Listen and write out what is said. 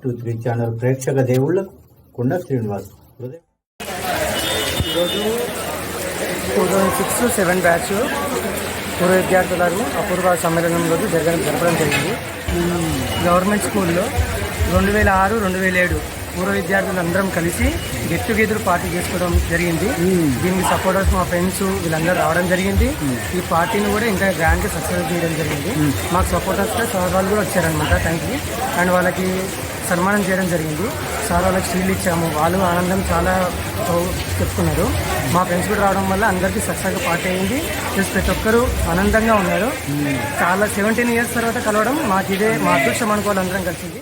Two three channel ప్రేక్షక దేవుళ్ళ కుండ శ్రీనివాస్ ఈరోజు two thousand six seven batch పూర్వ విద్యార్థులను అపూర్వ సమ్మేళనం రోజు జరగడం జరపడం జరిగింది. గవర్నమెంట్ స్కూల్లో రెండు వేల ఆరు రెండు వేల ఏడు పూర్వ విద్యార్థులందరం కలిసి గెట్ టుగెదర్ పార్టీ చేసుకోవడం జరిగింది. దీనికి సపోర్టర్స్ మా ఫ్రెండ్స్ వీళ్ళందరూ రావడం జరిగింది. ఈ పార్టీని కూడా ఇంకా గ్రాండ్గా సక్సెస్ చేయడం జరిగింది. మాకు సపోర్టర్స్గా సార్ వాళ్ళు కూడా వచ్చారనమాట థ్యాంక్ యూ అండ్ వాళ్ళకి సన్మానం చేయడం జరిగింది. సార్ వాళ్ళకి షీల్డ్ ఇచ్చాము. వాళ్ళు ఆనందం చాలా చెప్పుకున్నారు. మా ఫ్రెండ్స్ కూడా రావడం వల్ల అందరికీ సక్సెస్గా పార్టీ అయింది. ప్లస్ ప్రతి ఒక్కరూ ఆనందంగా ఉన్నారు. చాలా సెవెంటీన్ ఇయర్స్ తర్వాత కలవడం మాకు ఇదే మా అదృష్టం అనుకోవాలి అందరం కలిసింది.